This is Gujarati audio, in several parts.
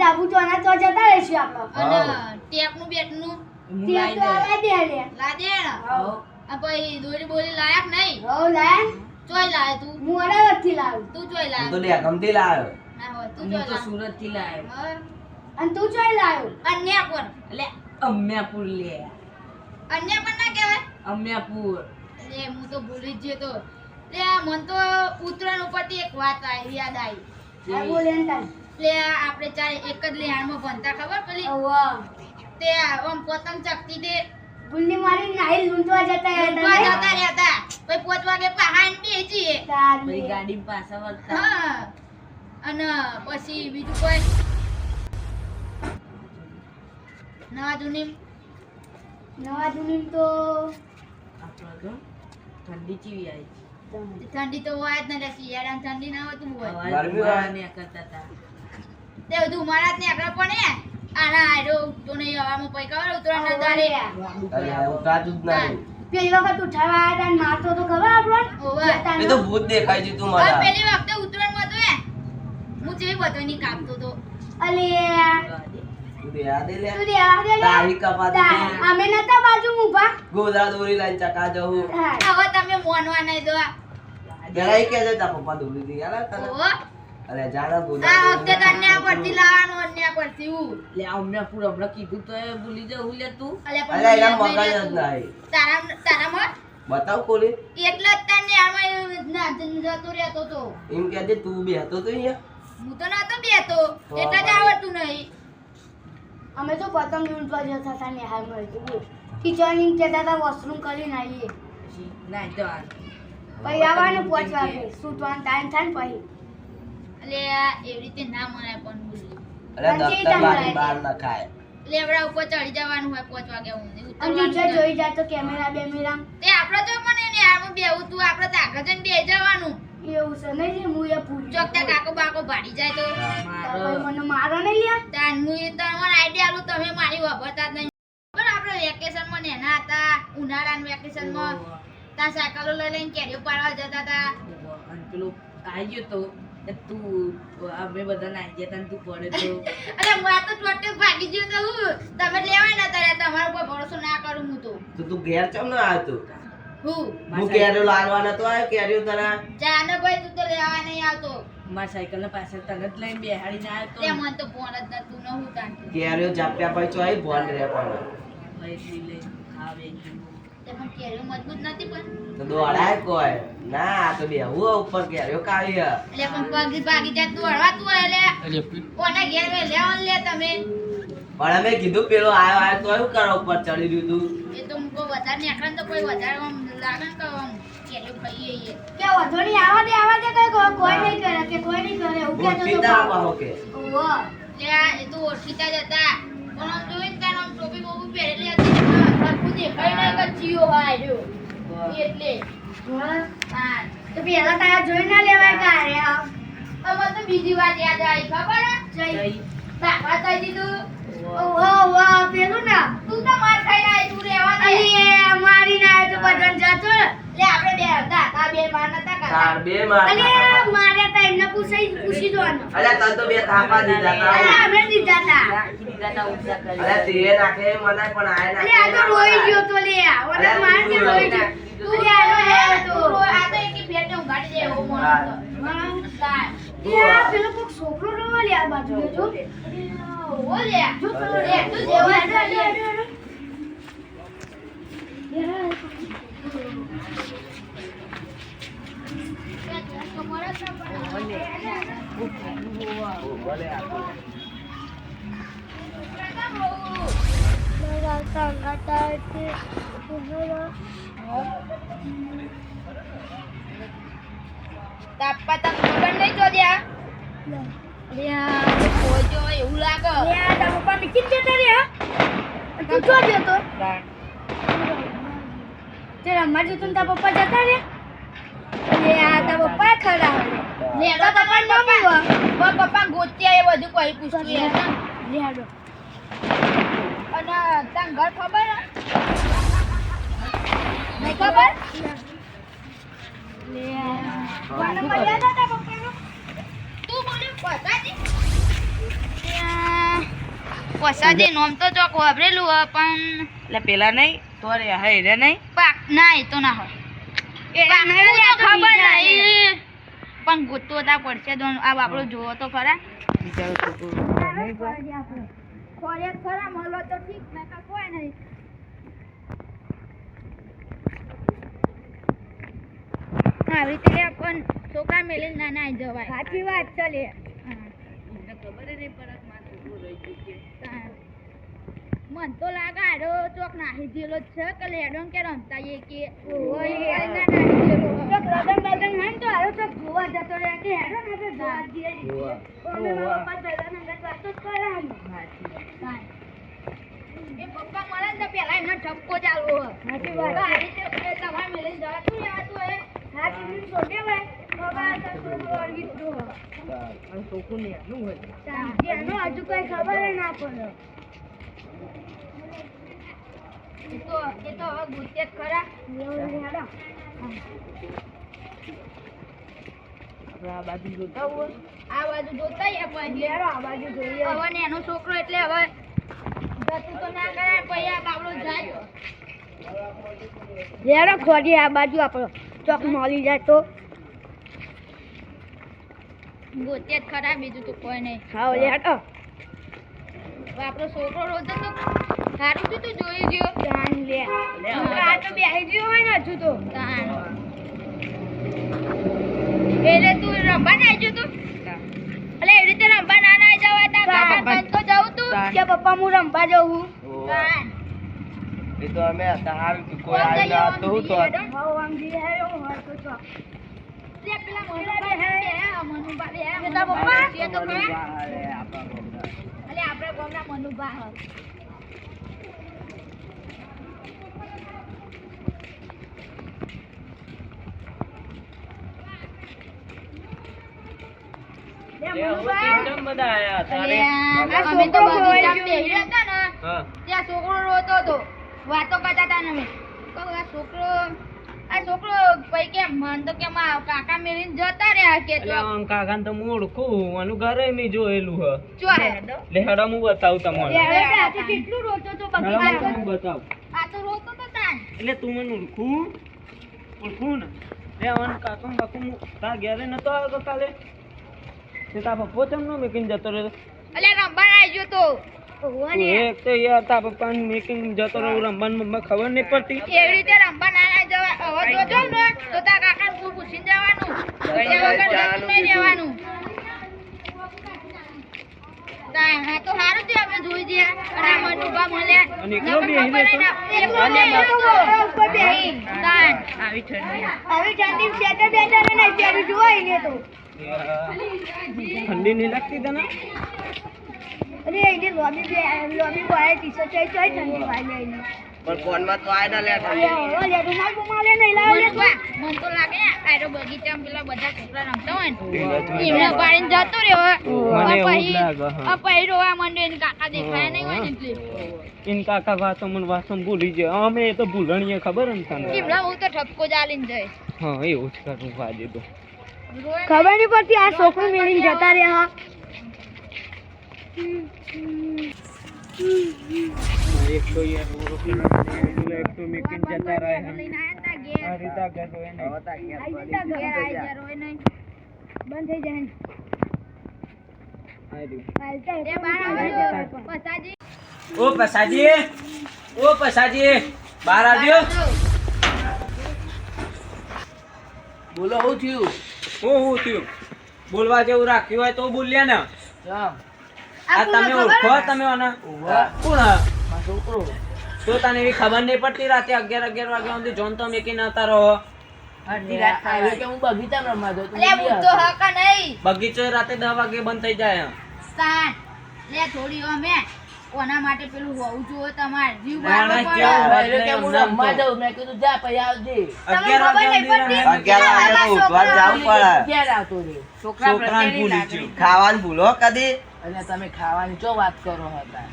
લે આ તો જતા રહેશું આપણે. અને ટેપનું બેટનું ટેપ તો દે. દે લે. લાદે દે આ પછી દોરી બોલી લાયક નહીં? હો લાય ચોય લાય તું. હું અડાવતથી લાવ. તું ચોય લાય. તો ડેકમથી લાવ ના હો તું ચોય તો સુરતથી લાવ અને તું ચોય લાવ અન્ય પર એટલે અમ્યાપુર લે. અન્ય પર ના કહેવાય? અમ્યાપુર. લે હું તો ભૂલી જ તો. લે આ મન તો ઉત્તરાયણ ઉપરથી એક વાત આવી યાદ આવી. બોલે ને તાન લે આ આપણે ચાર એક જ લેહાણમાં ભણતા ખબર પેલી? તે આમ પોતમ ચકતી તે ગુલ્લી મારી નાઈ લૂંટવા જતા લૂંટવા જતા રહેતા પછી પાંચ વાગે પહાણ બેસીએ. તારી ગાડી પાછા વળતા. હા. અને પછી બીજું કોઈ? નવા જૂની? નવા જૂની તો ઠંડી ચીવી આવી. ઠંડી તો હોય જ ને શિયાળામાં ઠંડી ના હોતું હોય? ગરમી હોય હોય. કરતા હતા. તે બધું મારા જ નીકળે પણ આના આયરો ઉઠતો નહીં હવામાં પૈ ખબર ઉતરવાના દાડે. અરે ઉઠાતું જ નહીં પેલી વખત ઉઠાવા આવ્યા હતા ને મારતો તો ખબર આપણને એ તો ભૂત દેખાય છે તું મારા. પેલી વખતે ઉતરણમાં તો એ હું જે બધો ની કાપતો તો. અલે. તું તો તું તા- દોરી તમે મોનવા નહીં દો. ઈ પપ્પા દોરી દે. યાર તને? અરે જાના આ વખતે તો અન્યા પરથી લાવવાનું અન્યા પરથી હું. લે અમ્યાપુર હમણાં કીધું તો એ ભૂલી હું લે તું. અરે મને મગજ જ નહીં. તારા તારા મત? બતાવ કોલી. એટલે જ તને આમાં ના જતો રહેતો તો. એમ કહેજે તું બી હતો તો અહીંયા? હું તો નતો બેતો. એટલે જ આવડતું નહીં. અમે તો પતંગ લૂંટવા જતા હતા ને હાલ મળતું ટીચરની કહેતા હતા વોશરૂમ કરીને આવીએ ના તો પછી આવવાનું પહોંચવા વાગે. ટાઈમ થાય ને પછી. એટલે એવી રીતે ના મનાય પણ બોલી. અરે દફતર ચેતા બહાર ન ખાય. લેવડા ઉપર ચડી જવાનું હોય પાંચ વાગે ઊંધી ઉતરવાનું ટીચર જોઈ જાય તો કેમેરા બેમેરા તે આપણે તો પણ એને આમાં બેવું તું આપણે તો જઈને બેહી જવાનું. એવું છે નહીં હું એ પૂછ્યું ચોકતા કાકો બાકો ભાડી જાય તો. મારો. મને મારો નહીં લ્યા? તાન હું એ તમારે આઈડિયા આલું તમે મારી વાપરતા જ નહીં. પણ આપણે વેકેશનમાં નેના હતા ઉનાળાના વેકેશનમાં. ત્યાં સાયકલો લઈ લઈને કેરીઓ પાડવા જતા હતા. પેલું આવી ગયો તો એ તું અમે બધા નાઈ ગયા તા ને તું પડે તો. અરે હું આ તો ટોટે ભાગી ગયો તો હું. તમે લેવાય ના તારે તમારા ઉપર ભરોસો ના કરું હું તો. તો તું ઘેર ચમ ન આવ્યો તું? હું? હું કેરીઓ લાલવા નતો આવ્યો કેરીઓ તને જાને ભાઈ તું તો લેવા નહીં આવતો. મારા સાયકલ ના પાછળ તને જ લઈને બેહાડીને આવ્યો તે. તો મને તો ફોન જ ન તું ન હું તાન. કેરીઓ જાપ્યા પછી ચોઈ ભોન રે પણ. ભાઈ લઈ આવે તે પણ કેરીઓ મજબૂત નથી તો દોડાય કોઈ? ના તો બેહવું ઉપર કેરીઓ કાઢી એટલે પણ પગ ભાગી જાય તું હળવાતું હોય એટલે કોને ઘેર વે લેવાનું લે તમે? પણ અમે કીધું પેલો આયો આયો તો શું કરો ઉપર ચડી રહ્યું તું? એ તો મુકો વધારે નીકળે ને તો કોઈ વધારે આમ લાગે ને કે આમ ખાઈએ કે વધુ નહીં આવા દે આવા દે કઈ નહીં કરે કે કોઈ નહીં કરે તો એ તો ઓળખીતા જ હતા. પણ આમ એટલે. હા. તો પેલા તારા જોઈ ના લેવાય કે અરે આ તો બીજી વાત યાદ આવી ખબર? જઈ દાખલા થઈ દીધું ઓહો વાહ પેલું ના. તું તો માર ખાઈને આવી તું રહેવા દે અરે મારી ના તો બટન જતો લે આપણે બે હતા આ બે માર નતા તાર બે માર અરે મારે તો એમને પૂછી પૂછી જોવાનું. અલ્યા તને તો બે થાપા દીધા અરે અમે દીધા તા. રાખી દીધા તા. ઊંચા કરી અલ્યા તે નાખે એ પણ આય અરે આ તો રોઈ ગયો તો લે ઓને માર છે રોઈ રોઈ. ગયો. અરે આ રોઈ તો. આ તો એકી ભેટને ઉઘાડી દે એવો માણસ હતો. તાર. પેલો કોક છોકરો રોવા લે આ બાજુ જો. ઓહો લે. જો પેલો લે, તું જેવો હેડો, હેડો, હેડો, હેડો. તાપા તને ખબર નહીં ચોદ્યા? લે, આ તો ખોજો એવું લાગે. લે આ તારા પપ્પા નીકળી જતા રહ્યા તું જો જતો તે રમવા જતો ને તારા પપ્પા જતા રહ્યા લે આ તારા પપ્પા ખરા લે, તો પપ્પા. મારા પપ્પા ગોત્યા એ બધું કોઈ પૂછ્યું. લે હાડો અને તને ઘર ખબર? નહીં ખબર? લે આ મને મળ્યા હતા પપ્પાનો તું મને નોમ તો ચોક વાપરેલું પણ એટલે પેલા નહીં તો રે હા રે નહીં. પાક ના એ તો ના હોય. તો ખબર નહીં. પણ ગુત્તુ તા પડશે તો આ બાપડો જોવો તો ખરા. બિચારો છોકરો ખોરાક ખરા મળો તો ઠીક નકર કોઈ નહીં. આવી રીતે પણ છોકરા મેલીને ના ના જવાય. સાચી વાત ચલે ખબર નહીં પરતમાં રહી ગયો છે. મન તો લાગે આડો ચોક નાહી ગયેલો છે કે લેડો કે રમતા એ કે. ઓય ના નાહી ગયેલો ચોક રદન બદન હન તો આડો ચોક જોવા જતો રહે કે હેડો ને આપણે જોવા જઈએ. તો અમે મારા પપ્પા પહેલા નંબર વાતો જ કરે અમે. એ પપ્પા મળે ને તો પેલા એમનો ઠપકો ચાલુ હોય. સાચી વાત. આ રીતે તમારે મેલીને જવાતું રહેવાતું હોય? હા, છોડે ખબર તો હોય. અને છોકરું ને હજુ કઈ ખબર ના પડે. તો એ તો હવે ગુસ્સે ખરા. આ બાજુ જોતા આ બાજુ જોતા પછી આ બાજુ જોઈએ. હવે ને એનો છોકરો એટલે હવે જતું તો ના કરે પછી આ બાબડો જાય. લેડો ખોરી આ બાજુ આપણો. ચોક મળી જાય તો. ગોતે ખરા બીજું તો કોઈ નહીં. હા હેડો. આપણો છોકરો રોજ તો સારું તો તું જોઈ જો જાન લે. આ તો બેહી ગયો હોય ને હજુ તો. તાણ. એટલે તું રમવા ના આવ્યો તું. એટલે એવી રીતે રમવા ના ના જવાય તા તાણ. ગામ તો જાઉં તું કે પપ્પા હું રમવા જાઉં તાણ. એ તો અમે હતા હારું કોઈ આવી ના તો હું તો હા તો પેલા મનુભા હે, હે, મનુભા રે, હે, મનુભા પપ્પા? છે તો ખરા? અલે આપણે ગામના હે. લે લે, હવે મનુભા. કેમ બધા આયા અલે તારે? આ આ અમે તો બગીચામાં રોઈ હતા ને ત્યાં છોકરો રોતો હતો. વાતો કરતા હતા ને અમે. છોકરો આ છોકરો પૈ કે મન તો કે કાકા મેલીને જતા રહ્યા કે એટલે આમ કાકાને તો હું ઓળખું. આનું ઘરે મેં જોયેલું હ. ચો લે હેડો. હું બતાવું તમને. લે હવે કેટલું રોતો તો હેડો હું બતાવું. આ તો રોતો તો તાન એટલે તું મને ઓળખું? ઓળખું ને? લે નતો આવ્યો કાલે? તે તાર પપ્પો ચમ નો મેકિંગ જતો રહ્યો અલે રંબા આવી ગયો તો તું ને. એક તો યાર તા પપ્પા મેકિંગ જતો રહ્યો રમવાનું મને ખબર નહીં પડતી. એવી રીતે રંબા ના ના જવા હવે જોજો ને તો તાર કાકાને પૂ- પૂછીને જવાનું. પૂછ્યા આ તો સારું થયું આપણે જોઈ ગયા અને આ મનુભા મળ્યા અને એકલો બેહીને ના- તો. આવી ઠંડી. હવે ઠંડી બેઠા ને નહીં જોવાય ને તો. ઠંડી નહીં લાગતી તને? અરે એને લોબી બે લોબી બોય ટી-શર્ટ ચાઈ ચોય ઠંડી વાય લઈને પણ ફોનમાં તો આય ના લે ઓ લે રૂમાલ બુમાલ લે નહીં લાવ લે તું. મન તો લાગે આયરો બગીચામાં પેલા બધા છોકરા રમતા હોય ને એમને પાડીને જતો રહ્યો મને એવું પછી લાગે, હા. આ મને એન કાકા દેખાયા નહીં હોય ને એટલે. ઇન કાકા વાતો મને વાતો ભૂલી જાય. અમે એ તો ભૂલણીએ ખબર ને તને? એમના હું તો ઠપકો ચાલીને જાય હા એવું જ કરું વાજે તો. ખબર નહીં પડતી આ છોકરું મેળીને જતા રહ્યા. ઓ પસાજી ઓ પસાજી બહાર આવ્યો બોલો શું થયું હું હું થયું? બોલવા જેવું રાખ્યું હોય તો બોલ્યા ને. આ તમે ઓળખો તમે આના કોણ છોકરો. તો તને એવી ખબર નહીં પડતી રાતે અગિયાર અગિયાર વાગ્યા સુધી જોન તો મેકી નતા રહો. બગીચો રાતે દસ વાગે બંધ થઈ જાય થોડી અમે કોના માટે પેલું હોવું જોઈએ તમારે જીવ ના, ના, બાળવો પડે. એટલે કે હું રમવા જાઉં. મેં કીધું જા પછી આવજે. અગિયાર વાગ્યા સુધી રહે. વાગે તો ઉઠવા જ પડે. ક્યારે આવતો રે છોકરા પ્રત્યેની ભૂલી ગયો. ખાવાનું ભૂલો કદી અને તમે ખાવાની ચો વાત કરો હતા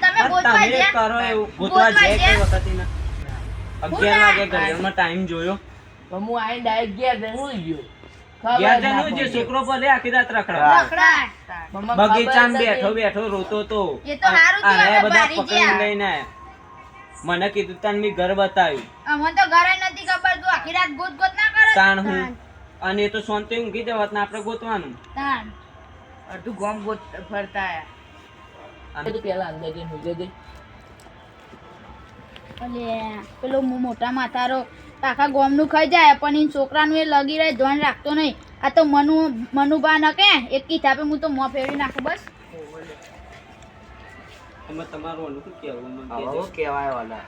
તમે ગોતવા તમે કરો એવું ગોતવા જે કઈ. વખતે ના. અગિયાર વાગે ઘરમાં ટાઈમ જોયો તો હું આઈ ડાયરેક્ટ ગયા જઈને ગયો ઘેર જઈને જે છોકરો પડે આખી રાત રખડા. બગીચામાં બેઠો બેઠો રોતો તો. એ તો હારું થયું બધા બારી લઈને મને કીધું તાન મેં ઘર બતાવ્યું. અમને તો ઘરે નથી ખબર તું આખી રાત ગોત ગોત ના કરે તાણ હું. અને એ તો શાંતિ ઊંઘી જવાત ને આપણે ગોતવાનું. તાણ. અડધું ગામ ગોત ફરતા આયા. આમ. પેલા અંદર જઈને ઊંઘી જજે. પેલો મોટા માથારો આખા ગોમનું ખાઈ જાય પણ એ છોકરાનું એ લગી રહે ધ્યાન રાખતો નહીં. આ તો મનુ મનુબા ન કે એક કિતાબે હું તો મોં ફેરવી નાખું બસ. એમાં તમારું મને વાલા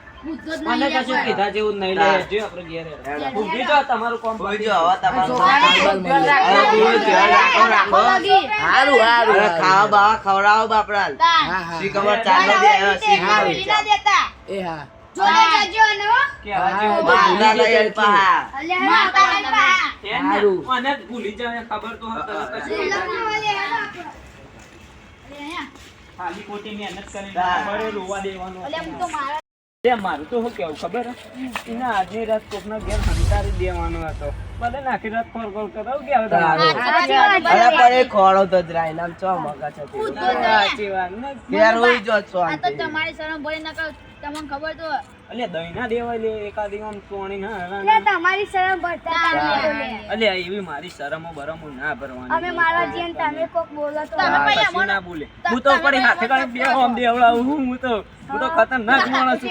મને કશું કીધા જેવું નહીં લે. જો આપણે ઘેર. કામ હવે રાખો. ખાવા બાવા ખવડાવો બાપડા. શી ખબર ચાલે દે શી ખબર ભૂલી ના દેતા જોડે જજો ને પા. પા. મને ભૂલી જાય ખબર તો તરત જ. ખાલી ખોટી મહેનત કરીને રોવા દેવાનું. અલે હું તો મારા તે મારું તો શું કેવું ખબર? એના આજની રાત કોકના ઘેર હંતારી દેવાનો હતો ભલે ને આખી રાત ખોર ખોર કરાવું કે હવે છે. પણ એ ખોળો તો જ નામ ચો મગા નહીં. સાચી વાત ને ઘેર હોય જો આ તો તમારી શરમ ભરી ના કહું તમને ખબર તો અલે દહીના દેવાય લે એકાદી આમ પાણી ના હરાના. તમારી શરમ ભરતા અલે એવી મારી શરમો બરમો ના ભરવાની. અમે મારા જઈએ તમે કોક બોલો તો. તમે હા, પછી ના બોલે. હું તો પડી હાથે કાઢી બે આમ દેવડા હું હું તો હું તો ખતરનાક માણસ છું.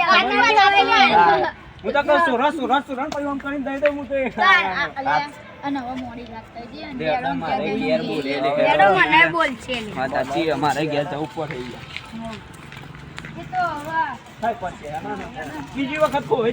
ને. હું. તો કહું સુરત સુરત સુરત પછી આમ કરીને દઈ દઉં હું તો. અમારે ઘેર જવું પડે બીજી વખત કોઈ